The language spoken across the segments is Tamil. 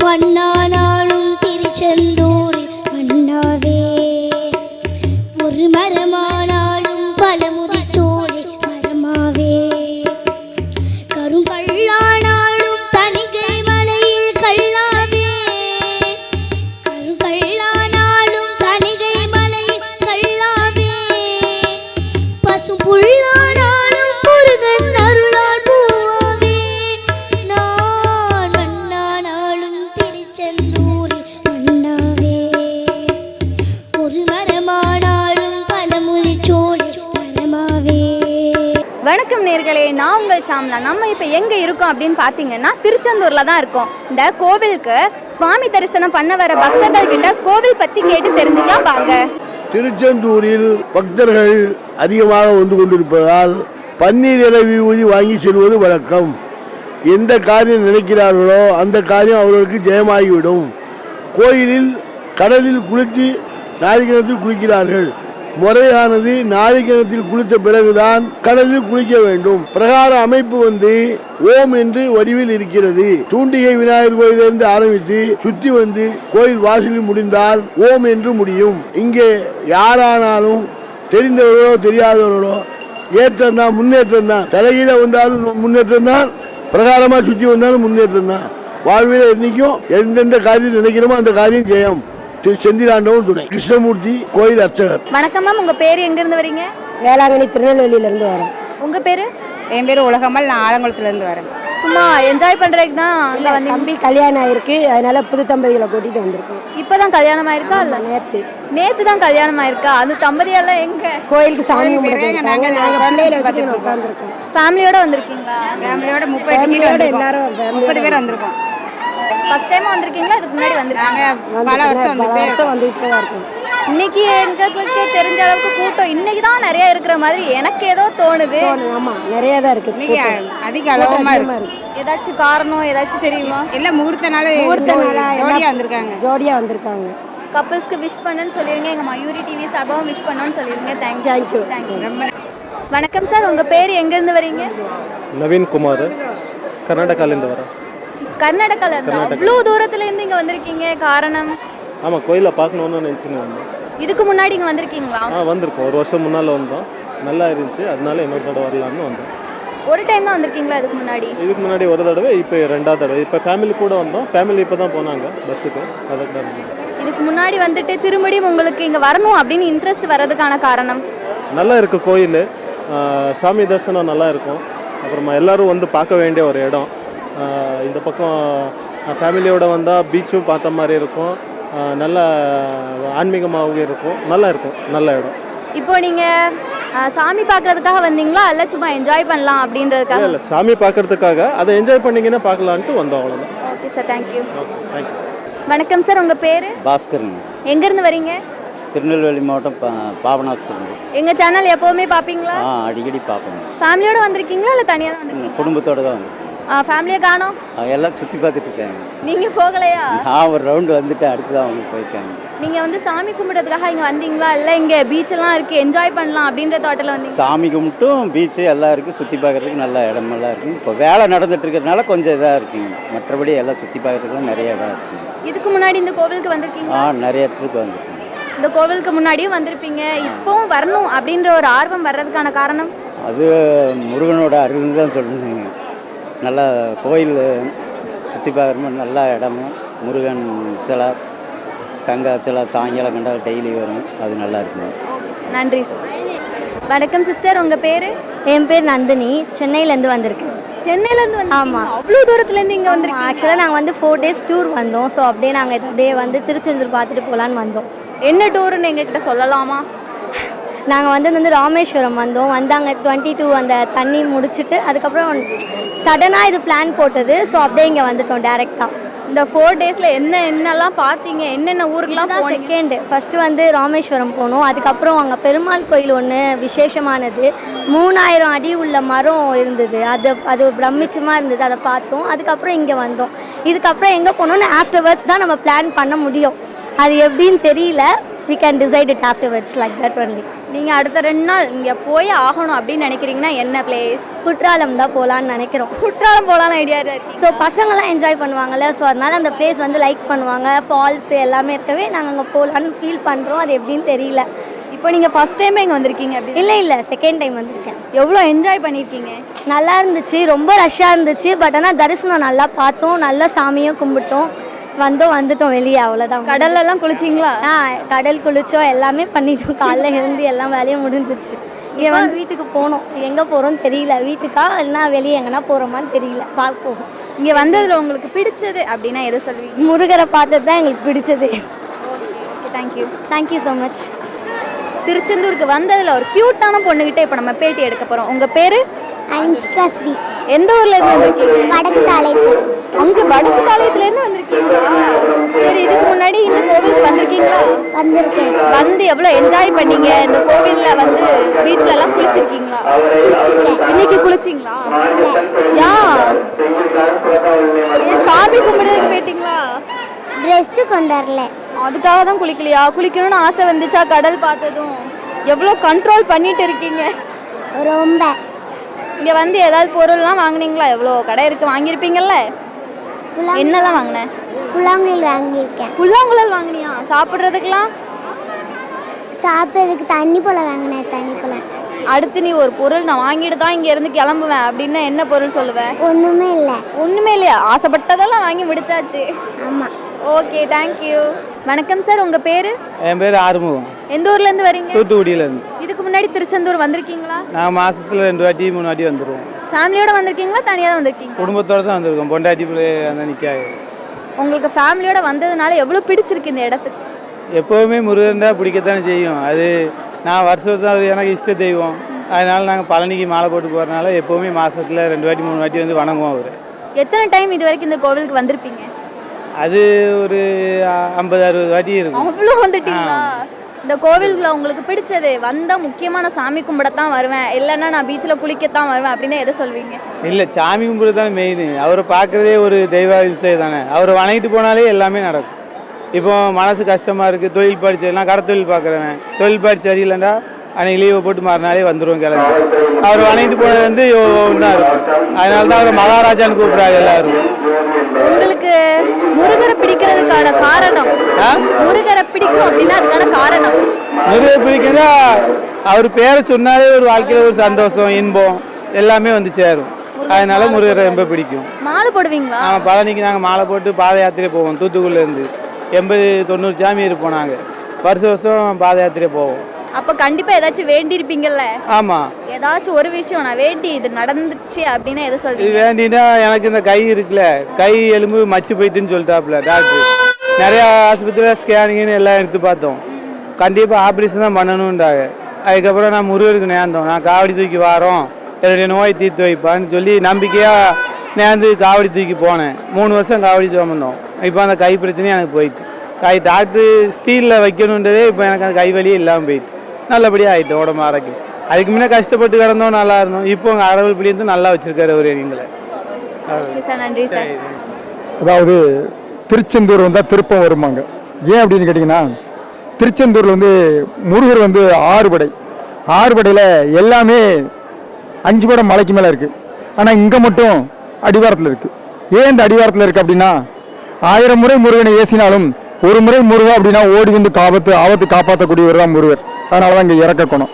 மண்ணானாலும் இப்போ எங்கே இருக்கோம் அப்படின்னு பார்த்தீங்கன்னா திருச்செந்தூரில் தான் இருக்கோம். இந்த கோவிலுக்கு சுவாமி தரிசனம் பண்ண வர பக்தர்கள் கிட்ட கோவில் பற்றி கேட்டு தெரிஞ்சுக்கலாம் வாங்க. திருச்செந்தூரில் பக்தர்கள் அதிகமாக வந்து கொண்டிருப்பதால் பன்னீர் இலை விபூதி வாங்கி செல்வது வழக்கம். எந்த காரியம் நினைக்கிறார்களோ அந்த காரியம் அவர்களுக்கு ஜெயமாகிவிடும். கோயிலில் கடலில் குளித்து நாரிகணத்தில் குளிக்கிறார்கள். முறையானது நாரிக்கிணத்தில் குளித்த பிறகுதான் கடலில் குளிக்க வேண்டும். பிரகார அமைப்பு வந்து ஓம் என்று வடிவில் இருக்கிறது. தூண்டிகை விநாயகர் கோயிலிருந்து ஆரம்பித்து சுத்தி வந்து கோயில் வாசலில் முடிந்தால் ஓம் என்று முடியும். இங்கே யாரானாலும் தெரிந்தவர்களோ தெரியாதவர்களோ ஏற்றம் தான் முன்னேற்றம் தான். தலைகீழ வந்தாலும் முன்னேற்றம் தான் பிரகாரமா சுத்தி வந்தாலும் முன்னேற்றம் தான். வாழ்வில் என்னைக்கும் எந்தெந்த காரியம் நினைக்கிறோமோ அந்த காரியம் ஜெயம். திரு செந்திலாண்டவன் துணை கிருஷ்ணமூர்த்தி கோயில் அர்ச்சகர். வணக்கம் மேம் உங்கள் பேர் எங்கேருந்து வரீங்க? வேளாங்கண்ணி திருநெல்வேலியிலேருந்து வரோம். உங்கள் பேர்? என் பேர் உலகம்மல் நான் ஆலங்குளத்துலேருந்து வரேன். சும்மா என்ஜாய் பண்ணுறதுக்கு தான் அங்கே வந்து தம்பி கல்யாணம் ஆயிருக்கு. அதனால புது தம்பதிகளை கூட்டிகிட்டு வந்திருக்கோம். இப்போ தான் கல்யாணம் ஆயிருக்கா இல்லை? நேற்று நேற்று தான் கல்யாணம் ஆயிருக்கா? அந்த தம்பதியெல்லாம் எங்கே? கோயிலுக்கு சாமி கும்பிட்டு நாங்கள் பிள்ளைகளை வச்சுட்டு உட்காந்துருக்கோம் ஃபேமிலியோட வந்திருக்கீங்களா? ஃபேமிலியோட முப்பது எல்லாரும் முப்பது பேர் வந்திருக்கோம். இருக்கேன் ஃபர்ஸ்ட் டைம் வந்திருக்கீங்களா? இதுக்கு முன்னாடி வந்திருக்காங்க பல வருஷம் வந்துட்டு இருக்கும். இன்னைக்கு எங்களுக்கு தெரிஞ்ச அளவுக்கு கூட்டம் இன்னைக்கு தான் நிறைய இருக்கிற மாதிரி எனக்கு ஏதோ தோணுது. ஆமா. நிறைய தான் இருக்கு அதிக அளவுமா இருக்கு. ஏதாச்சும் காரணம் ஏதாச்சும் தெரியுமா? இல்ல முகூர்த்த நாள் ஜோடியா வந்திருக்காங்க. ஜோடியா வந்திருக்காங்க. கப்பிள்ஸ்க்கு விஷ் பண்ணுன்னு சொல்லிருங்க. எங்க மயூரி டிவி சார்பாகவும் விஷ் பண்ணணும்னு சொல்லிருங்க. Thank you thank you thank you வணக்கம் சார். உங்க பேர் எங்க இருந்து வரீங்க? நவீன் குமார் கர்நாடகால இருந்து வரேன். கர்நாடகால இருந்து அவ்வளோ தூரத்துல இருந்து இங்க வந்திருக்கீங்க? காரணம்? ஆமாம் கோயிலை பார்க்கணுன்னு நினச்சின்னு வந்தோம் இதுக்கு முன்னாடி இங்க வந்திருக்கீங்களா? ஆ வந்திருக்கோம். ஒரு வருஷம் முன்னால் வந்தோம். நல்லா இருந்துச்சு. அதனால இன்னொரு தடவை வரலான்னு வந்தோம். ஒரு டைம் தான் வந்திருக்கீங்களா இதுக்கு முன்னாடி? இதுக்கு முன்னாடி ஒரு தடவை இப்போ ரெண்டாவது தடவை. இப்போ ஃபேமிலி கூட வந்தோம். ஃபேமிலி இப்போ தான் போனாங்க பஸ்ஸுக்கு அதுக்கு தான் வந்தோம். இதுக்கு முன்னாடி வந்துட்டு திரும்படியும் உங்களுக்கு இங்க வரணும் அப்படின்னு இன்ட்ரெஸ்ட் வர்றதுக்கான காரணம்? நல்லா இருக்குது கோயில். சாமி தரிசனம் நல்லா இருக்கும். அப்புறமா எல்லாரும் வந்து பார்க்க வேண்டிய ஒரு இடம். இந்த பக்கம் ஃபேமிலியோட வந்தால் பீச்சும் பார்த்த மாதிரி இருக்கும். நல்ல ஆன்மீகமாகவும் இருக்கும். நல்லா இருக்கும். நல்ல இடம். இப்போ நீங்க அஹ், சாமி பார்க்கறதுக்காக வந்தீங்களா? இல்ல சும்மா என்ஜாய் பண்ணலாம் அப்படின்றதுக்காக? இல்லை சாமி பார்க்கறதுக்காக. அதை என்ஜாய் பண்ணீங்கன்னா பார்க்கலான்ட்டு வந்தோம் அவ்வளோதான் okay sir thank you thank you வணக்கம் சார் உங்க பேரு? பாஸ்கருங்க எங்க இருந்து வரீங்க? திருநெல்வேலி மாவட்டம் பாபநாசம் எங்க சேனல் எப்பவுமே பாப்பீங்களா ஆ அடிக்கடி பார்ப்போங்க ஃபேமிலியோட வந்திருக்கீங்களா? இல்ல தனியா தான் வந்திருக்கீங்க குடும்பத்தோட தான் வந்திருக்கேன் ஃபேமிலியை காணோம். எல்லாம் சுற்றி பார்த்துட்டு இருக்காங்க. நீங்க போகலையா? நான் ஒரு ரவுண்டு வந்துட்டு அடுத்து தான் அவங்க போயிருக்காங்க. நீங்க வந்து சாமி கும்பிடுறதுக்காக இங்க வந்தீங்களா? இல்ல இங்க பீச் எல்லாம் இருக்கு என்ஜாய் பண்ணலாம் அப்படின்ற தாட்டில் வந்தீங்க சாமி கும்பிட்டும் பீச்சு எல்லாம் இருக்குது சுற்றி பார்க்குறதுக்கு நல்ல இடமெல்லாம் இருக்குது இப்போ வேலை நடந்துட்டு இருக்கிறதுனால கொஞ்சம் இதாக இருக்குங்க மற்றபடி எல்லாம் சுற்றி பார்க்குறதுக்குலாம் நிறைய இடம் இருக்குங்க இதுக்கு முன்னாடி இந்த கோவிலுக்கு வந்திருக்கீங்க ஆ நிறைய ட்ரிப் வந்திருக்குங்க இந்த கோவிலுக்கு முன்னாடியும் வந்திருப்பீங்க. இப்போவும் வரணும் அப்படின்ற ஒரு ஆர்வம் வர்றதுக்கான காரணம்? அது முருகனோட அருள்னு தான் சொல்லணுங்க நல்லா கோயில் சுற்றி பார்க்குற மாதிரி நல்ல இடமும் முருகன் சிலை கங்கா சிலை சாயங்காலம் கண்டா டெய்லி வரும். அது நல்லா இருக்குங்க நன்றி சார் வணக்கம் சிஸ்டர் உங்க பேரு? என் பேர் நந்தினி. சென்னையிலேருந்து வந்திருக்கேன். சென்னையில இருந்து வந்து ஆமா. அவ்வளவு தூரத்துல இருந்து இங்க வந்திருக்கீங்க ஆக்சுவலாக நாங்கள் வந்து ஃபோர் டேஸ் டூர் வந்தோம். ஸோ அப்படியே நாங்கள் அப்படியே வந்து திருச்செந்தூர் பார்த்துட்டு போகலான்னு வந்தோம். என்ன டூர்னு எங்ககிட்ட சொல்லலாமா? நாங்கள் வந்து வந்து ராமேஸ்வரம் வந்தோம். வந்தாங்க டுவெண்ட்டி டூ அந்த தண்ணி முடிச்சுட்டு அதுக்கப்புறம் சடனாக இது பிளான் போட்டது. ஸோ அப்படியே இங்கே வந்துட்டோம் டேரெக்டாக இந்த ஃபோர் டேஸ்ல என்ன என்னெல்லாம் பார்த்தீங்க? என்னென்ன ஊருக்குலாம் செகண்டு ஃபஸ்ட்டு வந்து ராமேஸ்வரம் போனோம். அதுக்கப்புறம் அங்கே பெருமாள் கோயில் ஒன்று விசேஷமானது. மூணாயிரம் அடி உள்ள மரம் இருந்தது. அது அது பிரமிச்சமாக இருந்தது. அதை பார்த்தோம். அதுக்கப்புறம் இங்கே வந்தோம். இதுக்கப்புறம் எங்கே போனோம்னு ஆஃப்டர்வர்ட்ஸ் தான் நம்ம பிளான் பண்ண முடியும். அது எப்படின்னு தெரியல. We can decide it afterwards like that only நீங்கள் அடுத்த ரெண்டு நாள் இங்கே போய் ஆகணும் அப்படின்னு நினைக்கிறீங்கன்னா என்ன பிளேஸ் குற்றாலம் தான் போகலான்னு நினைக்கிறோம். குற்றாலம் போகலான்னு ஐடியா இருக்கீங்க? ஸோ பசங்களாம் என்ஜாய் பண்ணுவாங்கல்ல ஸோ அதனால அந்த பிளேஸ் வந்து லைக் பண்ணுவாங்க. ஃபால்ஸ் எல்லாமே இருக்கவே நாங்கள் அங்கே போகலான்னு ஃபீல் பண்ணுறோம் அது எப்படின்னு தெரியல. இப்போ நீங்கள் ஃபர்ஸ்ட் டைம் இங்கே வந்திருக்கீங்க அப்படி? இல்லை இல்லை செகண்ட் டைம் வந்திருக்கேன். எவ்வளோ என்ஜாய் பண்ணியிருக்கீங்க நல்லா இருந்துச்சு ரொம்ப ரஷ்ஷாக இருந்துச்சு பட் ஆனால் தரிசனம் நல்லா பார்த்தோம். நல்லா சாமியும் கும்பிட்டோம். வந்தோம் வந்துட்டோம் வெளியே அவ்வளோதான் கடல்லலாம் குளிச்சிங்களா? ஆ கடல் குளிச்சோம் எல்லாமே பண்ணிட்டோம். காலைல எழுந்து எல்லாம் வேலையும் முடிஞ்சிச்சு இங்கே வந்து வீட்டுக்கு போகணும் எங்கே போகிறோம்னு தெரியல. வீட்டுக்கா இல்லைன்னா வெளியே எங்கன்னா போகிறோமான்னு தெரியல. பார்ப்போம். இங்கே வந்ததில் உங்களுக்கு பிடிச்சது அப்படின்னா எதை சொல்வீங்க முருகரை பார்த்தது தான் எங்களுக்கு பிடிச்சது. Okay thank you thank you so much திருச்செந்தூருக்கு வந்ததில் ஒரு க்யூட்டான பொண்ணுகிட்ட இப்போ நம்ம பேட்டி எடுக்க போகிறோம் உங்கள் பேர்? அன்சிகா ஸ்ரீ. எந்த ஊர்ல இருந்து வந்திருக்கீங்க? வடக்கு தாளைப்பு அங்க வடக்கு தாளையத்துல இருந்து வந்திருக்கீங்களா? சரி இதுக்கு முன்னாடி இந்த கோவிலுக்கு வந்திருக்கீங்களா? வந்திருக்கேன். வந்து எவ்வளவு என்ஜாய் பண்ணீங்க? இந்த கோவில்ல வந்து பீச்ல எல்லாம் குளிச்சிருக்கீங்களா இன்னைக்கு குளிச்சிங்களா? யா? சாமி கும்பிடுறதுக்கு போயிட்டீங்களா? ட்ரெஸ்ஸு கொண்டு வரல. அதுக்காக தான் குளிக்கலையா? குளிக்கணும்னு ஆசை வந்துச்சா கடல் பார்த்ததும்? எவ்வளோ கண்ட்ரோல் பண்ணிட்டு இருக்கீங்க? ரொம்ப இங்க வந்து ஏதாவது பொருள்லாம் வாங்குனீங்களா? எவ்வளோ கடை இருக்கு வாங்கியிருப்பீங்கல்ல? என்னெல்லாம் வாங்கினேன் புல்லாங்குழல் வாங்கியிருக்கேன். புல்லாங்குழல் வாங்கினியா? சாப்பிட்றதுக்கெல்லாம்? சாப்பிட்றதுக்கு தண்ணி பழம் வாங்கினேன் தண்ணி பழம் அடுத்து நீ ஒரு பொருள் நான் வாங்கிட்டு தான் இங்க இருந்து கிளம்புவேன் அப்படின்னா என்ன பொருள் சொல்லுவேன் ஒன்றுமே இல்லை. ஒண்ணுமே இல்லையா? ஆசைப்பட்டதெல்லாம் வாங்கி முடிச்சாச்சு. ஆமாம் ஓகே தேங்க்யூ வணக்கம் சார் உங்க பேரு? என் பேர் ஆறுமுகம். எந்த ஊர்ல இருந்து வரீங்க? தூத்துக்குடியிலேருந்து இதுக்கு முன்னாடி திருச்செந்தூர் வந்திருக்கீங்களா? நான் மாதத்தில் ரெண்டு வாட்டி மூணு வாட்டி வந்துடுவோம் ஃபேமிலியோட வந்திருக்கீங்களா? தனியா தான் வந்திருக்கீங்களா? குடும்பத்தோடு தான் வந்திருக்கோம். பொண்டாட்டி பிள்ளை அந்த நிற்காது உங்களுக்கு ஃபேமிலியோட வந்ததுனால எவ்வளவு பிடிச்சிருக்கு இந்த இடத்துக்கு? எப்போவுமே முருகன் தான் பிடிக்கத்தானே செய்யும். அது நான் வருஷம் வருஷம் அவர் எனக்கு இஷ்ட தெய்வம். அதனால் நாங்கள் பழனிக்கு மாலை போட்டு போகிறனால எப்போவுமே மாதத்தில் ரெண்டு வாட்டி மூணு வாட்டி வந்து வணங்குவோம் அவர். எத்தனை டைம் இது வரைக்கும் இந்த கோவிலுக்கு வந்திருப்பீங்க? அது ஒரு ஐம்பது அறுபது வாட்டி இருக்கும். அவ்வளோ வந்துட்டீங்களா? இந்த கோவிலுக்குள்ள உங்களுக்கு பிடிச்சது வந்தா முக்கியமா நான் சாமி கும்பிடத்தான் வருவேன். இல்லைன்னா நான் பீச்சில் குளிக்கத்தான் வருவேன் அப்படின்னு எதை சொல்வீங்க? இல்லை சாமி கும்பிடு தானே மெயின் அவரை பார்க்குறதே ஒரு தெய்வ விஷயம் தானே. அவரை வணங்கிட்டு போனாலே எல்லாமே நடக்கும். இப்போ மனசு கஷ்டமாக இருக்குது தொழில் படிச்சதுலாம் கடை தொழில் பார்க்குறவன் தொழில் படிச்சு சரியில்லைண்டா அன்னைக்கு லீவை போட்டு மறுநாளே வந்துடுவோம் கிளம்பி. அவர் வணங்கிட்டு போனது வந்து ஒன்றா இருக்கும். அதனால தான் அவரை மகாராஜான்னு கூப்பிட்றாங்க எல்லாரும். உங்களுக்கு முருகரை பிடிக்கிறதுக்கான காரணம். முருகரை பிடிக்கும் அப்படின்னா அதுக்கான காரணம். முருகை பிடிக்குன்னா அவர் பேரை சொன்னாலே ஒரு வாழ்க்கையில் ஒரு சந்தோஷம் இன்பம் எல்லாமே வந்து சேரும். அதனால முருகரை ரொம்ப பிடிக்கும். மாலை போடுவீங்களா? நாங்கள் பழனிக்கு நாங்கள் மாலை போட்டு பாத யாத்திரை போவோம் தூத்துக்குடியிலேருந்து எண்பது தொண்ணூறு சாமி இருப்போம் நாங்கள் வருஷம் வருஷம் பாத யாத்திரை போவோம். அப்ப கண்டிப்பா ஏதாச்சும் வேண்டி இருப்பீங்கல்ல ஆமாம் ஏதாச்சும் ஒரு விஷயம் நான் வேண்டி இது நடந்துச்சு அப்படின்னு எதை இது வேண்டினா எனக்கு இந்த கை இருக்குல்ல கை எலும்பு மச்சு போயிட்டுன்னு சொல்லிட்டாப்புல டாக்டர். நிறையா ஆஸ்பத்திரியில் ஸ்கேனிங்னு எல்லாம் எடுத்து பார்த்தோம். கண்டிப்பாக ஆப்ரேஷன் தான் பண்ணணுன்றாங்க அதுக்கப்புறம் நான் முருகருக்கு நேர்ந்தோம். நான் காவடி தூக்கி வாரோம். என்னுடைய நோய் தீர்த்து வைப்பான்னு சொல்லி நம்பிக்கையாக நேர்ந்து காவடி தூக்கி போனேன். மூணு வருஷம் காவடி சுமந்தோம். இப்போ அந்த கை பிரச்சனையும் எனக்கு போயிடுச்சு கை டாக்டர் ஸ்டீலில் வைக்கணுன்றதே இப்போ எனக்கு அந்த கை வலியே இல்லாமல் போயிடுச்சு நல்லபடியாக ஆகிட்டோம் உடம்பு ஆரோக்கியம். அதுக்கு முன்னே கஷ்டப்பட்டு கிடந்தோம் நல்லா இருந்தோம் இப்போ உங்கள் அரவல் பிடிந்து நல்லா வச்சிருக்காரு அவர் எங்களை. ஓகே சார் நன்றி சார். அதாவது திருச்செந்தூர் வந்தால் திருப்பம் வருமாங்க. ஏன் அப்படின்னு கேட்டிங்கன்னா திருச்செந்தூரில் வந்து முருகர் வந்து ஆறுபடை. ஆறுபடையில் எல்லாமே அஞ்சு படம் மலைக்கு மேலே இருக்குது ஆனால் இங்கே மட்டும் அடிவாரத்தில் இருக்குது ஏன் இந்த அடிவாரத்தில் இருக்குது அப்படின்னா ஆயிரம் முறை முருகனை ஏசினாலும் ஒரு முறை முருகா அப்படின்னா ஓடி வந்து காபத்து ஆபத்து காப்பாற்றக்கூடியவர் தான் முருகர். அதனால தான் இங்கே இறக்க குணம்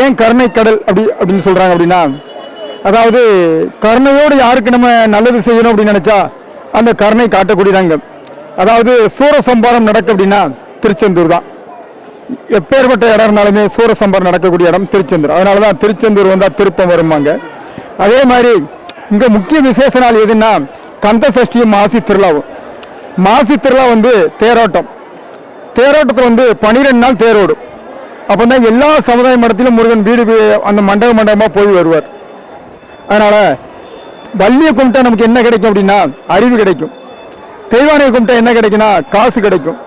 ஏன் கருணை கடல் அப்படி அப்படின்னு சொல்கிறாங்க அப்படின்னா அதாவது கருணையோடு யாருக்கு நம்ம நல்லது செய்யணும் அப்படின்னு நினச்சா அந்த கருணை காட்டக்கூடியதாங்க. அதாவது சூரசம்பாரம் நடக்கு அப்படின்னா திருச்செந்தூர் தான். எப்பேற்பட்ட இடம் இருந்தாலுமே சூரசம்பாரம் நடக்கக்கூடிய இடம் திருச்செந்தூர். அதனால தான் திருச்செந்தூர் வந்தால் திருப்பம் வருமாங்க அதே மாதிரி இங்கே முக்கிய விசேஷ நாள் எதுன்னா கந்த சஷ்டியும் மாசி திருவிழாவும். மாசி திருவிழா வந்து தேரோட்டம். தேரோட்டத்தில் வந்து பன்னிரெண்டு நாள் தேரோடும். அப்போ தான் எல்லா சமுதாய மடத்திலும் முருகன் வீடு அந்த மண்டப மண்டபமாக போய் வருவார். அதனால் வள்ளியை கும்பிட்டா நமக்கு என்ன கிடைக்கும் அப்படின்னா அறிவு கிடைக்கும். தெய்வானையை கும்பிட்டா என்ன கிடைக்குன்னா காசு கிடைக்கும்.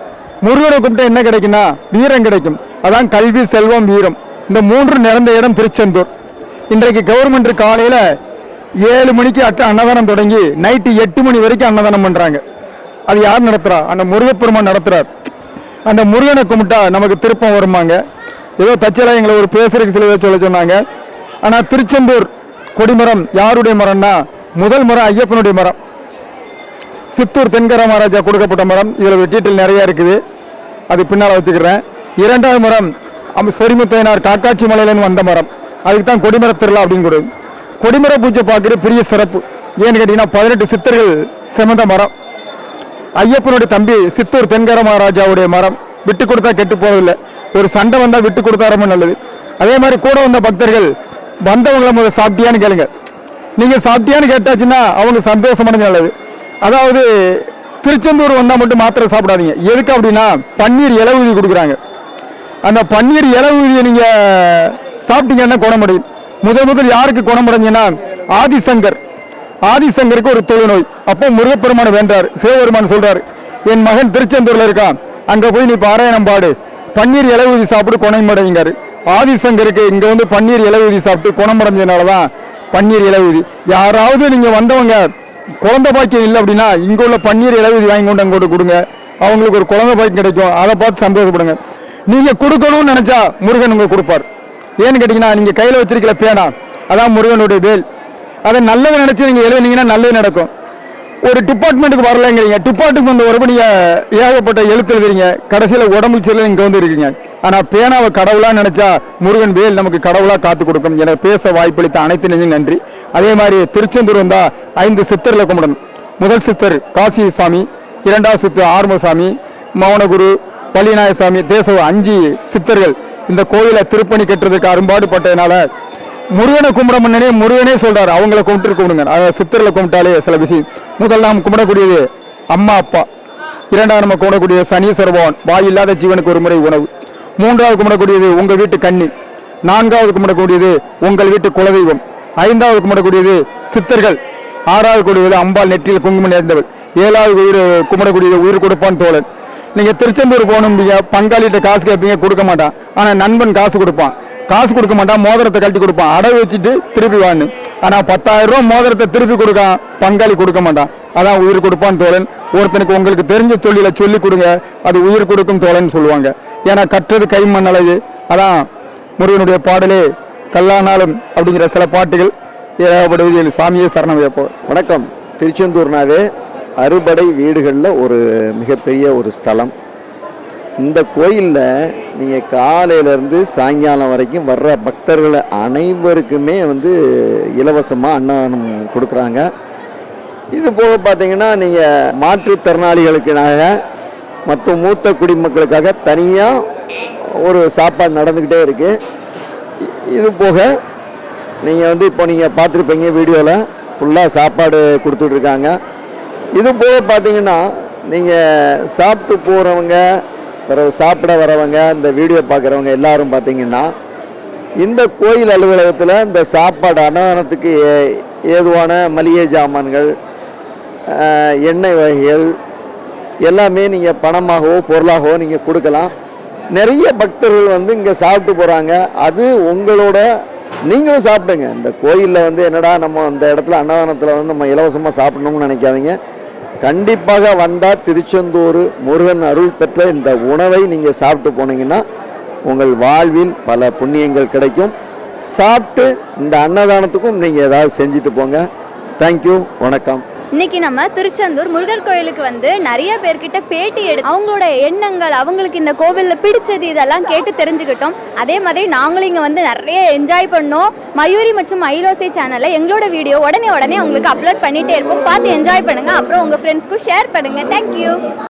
முருகனை கும்பிட்டா என்ன கிடைக்குன்னா வீரம் கிடைக்கும். அதான் கல்வி செல்வம் வீரம். இந்த மூன்று நிறந்த இடம் திருச்செந்தூர். இன்றைக்கு கவர்மெண்ட் காலையில் ஏழு மணிக்கு அட்ட அன்னதானம் தொடங்கி நைட்டு எட்டு மணி வரைக்கும் அன்னதானம் பண்ணுறாங்க அது யார் நடத்துகிறா அந்த முருகப்பெருமான் நடத்துகிறார் அந்த முருகனை கும்பிட்டா நமக்கு திருப்பம் வருமாங்க. ஏதோ தச்சலாக எங்களை ஒரு பேசுறதுக்கு சில பேர் சொல்ல சொன்னாங்க. ஆனால் திருச்செந்தூர் கொடிமரம் யாருடைய மரம்னா முதல் மரம் ஐயப்பனுடைய மரம். சித்தூர் தென்கர மகாராஜா கொடுக்கப்பட்ட மரம். இதில் டீட்டெயில் நிறைய இருக்குது. அது பின்னால் வச்சுக்கிறேன். இரண்டாவது மரம் அம் சொரிமுத்தையனார் காக்காட்சி மலையிலேருந்து வந்த மரம். அதுக்கு தான் கொடிமர திருவிழா அப்படின்னு கூடாது கொடிமர பூஜை பார்க்குற பெரிய சிறப்பு. ஏன்னு கேட்டிங்கன்னா பதினெட்டு சித்தர்கள் சிமந்த மரம். ஐயப்பனுடைய தம்பி சித்தூர் தென்கர மகாராஜாவுடைய மரம். விட்டு கொடுத்தா கெட்டு போவதில்லை. ஒரு சண்டை வந்தால் விட்டு கொடுத்தா ரொம்ப நல்லது. அதே மாதிரி கூட வந்த பக்தர்கள் வந்தவங்களை முதல் சாப்பிட்டியான்னு கேளுங்க. நீங்கள் சாப்பிட்டியான்னு கேட்டாச்சுன்னா அவங்க சந்தோஷமானது நல்லது. அதாவது திருச்செந்தூர் வந்தால் மட்டும் மாத்திரை சாப்பிடாதீங்க. எதுக்கு அப்படின்னா பன்னீர் இலை ஊதி கொடுக்குறாங்க. அந்த பன்னீர் இலை ஊதியை நீங்கள் சாப்பிட்டீங்கன்னா குணமடையும். முதல் முதல் யாருக்கு குணமடைஞ்சுன்னா ஆதிசங்கர். ஆதிசங்கருக்கு ஒரு தொழுநோய். அப்போ முருகப்பெருமானை வேண்டார். சிவபெருமான் சொல்கிறார் என் மகன் திருச்செந்தூரில் இருக்கான். அங்கே போய் நீ பாராயணம் பாடு. பன்னீர் இலை ஊதி சாப்பிட்டு குணமடைங்காரு ஆதிசங்கருக்கு இங்கே வந்து பன்னீர் இலை ஊதி சாப்பிட்டு குணமடைஞ்சதுனால தான் பன்னீர் இலை ஊதி. யாராவது நீங்கள் வந்தவங்க குழந்த பாக்கியம் இல்லை அப்படின்னா இங்கே உள்ள பன்னீர் இலை ஊதி வாங்கி கொண்டு அங்கோட்டு கொடுங்க. அவங்களுக்கு ஒரு குழந்தை பாக்கியம் கிடைக்கும். அதை பார்த்து சந்தோஷப்படுங்க. நீங்கள் கொடுக்கணும்னு நினச்சா முருகன் உங்களுக்கு கொடுப்பார். ஏன்னு கேட்டிங்கன்னா நீங்கள் கையில் வச்சிருக்கிற பேனா அதான் முருகனுடைய வேல். அதை நல்லவன் நினச்சி நீங்கள் எழுதுனீங்கன்னா நல்லது நடக்கும். ஒரு டிபார்ட்மெண்ட்டுக்கு வரலங்கிறீங்க. டிபார்ட்மெண்ட் ஒரு நீங்க ஏகப்பட்ட எழுத்து எழுதுறீங்க. கடைசியில் உடம்பு சரியில்லை இங்கே வந்து இருக்கீங்க. ஆனால் பேனாவை கடவுளாக நினச்சா முருகன் வேல் நமக்கு கடவுளாக காத்து கொடுக்கும். என பேச வாய்ப்பளித்த அனைத்து நெஞ்சும் நன்றி. அதே மாதிரி திருச்செந்தூர் வந்தால் ஐந்து சித்தர்களை கும்பிடணும். முதல் சித்தர் காசி சுவாமி இரண்டாவது சித்தர் ஆர்மசாமி மௌனகுரு பள்ளிநாயசாமி தேச அஞ்சு சித்தர்கள். இந்த கோயிலை திருப்பணி கட்டுறதுக்கு அரும்பாடு பட்டதுனால முருகனை கும்பிட முன்னே முருகனே சொல்கிறார் அவங்கள கும்பிட்டு கும்பிடுங்க. அதாவது கும்பிட்டாலே சில விஷயம். முதல் நாம் கும்பிடக்கூடியது அம்மா அப்பா. இரண்டாவது நம்ம கும்பிடக்கூடியது சனீஸ்வரபவன் வாய் இல்லாத ஜீவனுக்கு ஒரு முறை உணவு. மூன்றாவது கும்பிடக்கூடியது உங்கள் வீட்டு கண்ணி. நான்காவது கும்பிடக்கூடியது உங்கள் வீட்டு குலதெய்வம். ஐந்தாவது கும்பிடக்கூடியது சித்தர்கள். ஆறாவது கூடியது அம்பாள் நெற்றியில் குங்குமம் நேர்ந்தவள் ஏழாவது உயிர் கும்பிடக்கூடியது உயிர் கொடுப்பான் தோழன். நீங்கள் திருச்செந்தூர் போகணும்பீங்க பங்காளிகிட்ட காசு கேட்பீங்க கொடுக்க மாட்டான். ஆனால் நண்பன் காசு கொடுப்பான். காசு கொடுக்க மாட்டான் மோதிரத்தை கழட்டி கொடுப்பான். அடகு வச்சுட்டு திருப்பி வான்னு. ஆனால் பத்தாயிரம் ரூபா மோதிரத்தை திருப்பி கொடுக்கான் பங்காளி கொடுக்க மாட்டான். அதான் உயிர் கொடுப்பான் தோழன். ஒருத்தனுக்கு உங்களுக்கு தெரிஞ்ச தொழிலை சொல்லி கொடுங்க. அது உயிர் கொடுக்கும் தோழன் சொல்லுவாங்க. ஏன்னா கற்றது கைமண் அழகு. அதான் முருகனுடைய பாடலே கல்லானாலும் அப்படிங்கிற சில பாட்டுகள் ஏகப்படுவதில் சாமியே சரணம் வைப்போம். வணக்கம். திருச்செந்தூர்னாவே அறுபடை வீடுகளில் ஒரு மிகப்பெரிய ஒரு ஸ்தலம். இந்த கோயிலில் நீங்கள் காலையிலேருந்து சாயங்காலம் வரைக்கும் வர்ற பக்தர்கள் அனைவருக்குமே வந்து இலவசமாக அன்னதானம் கொடுக்குறாங்க. இது போக பார்த்தீங்கன்னா நீங்கள் மாற்றுத்திறனாளிகளுக்காக மற்ற மூத்த குடிமக்களுக்காக தனியாக ஒரு சாப்பாடு நடந்துக்கிட்டே இருக்குது இது போக நீங்கள் வந்து இப்போ நீங்கள் பார்த்துருப்பீங்க வீடியோவில் ஃபுல்லாக சாப்பாடு கொடுத்துட்ருக்காங்க இது போக பார்த்தீங்கன்னா நீங்கள் சாப்பிட்டு போகிறவங்க பிறகு சாப்பிட வரவங்க இந்த வீடியோ பார்க்குறவங்க எல்லாரும் பார்த்தீங்கன்னா இந்த கோயில் அலுவலகத்தில் இந்த சாப்பாடு அன்னதானத்துக்கு ஏ- ஏதுவான மளிகை ஜாமான்கள் எண்ணெய் வகைகள் எல்லாமே நீங்கள் பணமாகவோ பொருளாகவோ நீங்கள் கொடுக்கலாம். நிறைய பக்தர்கள் வந்து இங்கே சாப்பிட்டு போகிறாங்க அது உங்களோட நீங்களும் சாப்பிடுங்க. இந்த கோயிலில் வந்து என்னடா நம்ம அந்த இடத்துல அன்னதானத்தில் வந்து நம்ம இலவசமாக சாப்பிடணும்னு நினைக்காதீங்க. கண்டிப்பாக வந்தால் திருச்செந்தூர் முருகன் அருள் பெற்ற இந்த உணவை நீங்கள் சாப்பிட்டு போனீங்கன்னா உங்கள் வாழ்வில் பல புண்ணியங்கள் கிடைக்கும். சாப்பிட்டு இந்த அன்னதானத்துக்கும் நீங்கள் ஏதாவது செஞ்சுட்டு போங்க. தேங்க்யூ வணக்கம். இன்னைக்கு நம்ம திருச்செந்தூர் முருகர் கோயிலுக்கு வந்து நிறைய பேர்கிட்ட பேட்டி எடு அவங்களோட எண்ணங்கள் அவங்களுக்கு இந்த கோவிலில் பிடிச்சது இதெல்லாம் கேட்டு தெரிஞ்சுக்கிட்டோம். அதே மாதிரி நாங்களும் இங்கே வந்து நிறைய என்ஜாய் பண்ணோம். மயூரி மற்றும் மயிலோசை சேனலில் எங்களோட வீடியோ உடனே உடனே உங்களுக்கு அப்லோட் பண்ணிகிட்டே இருப்போம். பார்த்து என்ஜாய் பண்ணுங்கள் அப்புறம் உங்கள் ஃப்ரெண்ட்ஸ்க்கும் ஷேர் பண்ணுங்கள் தேங்க்யூ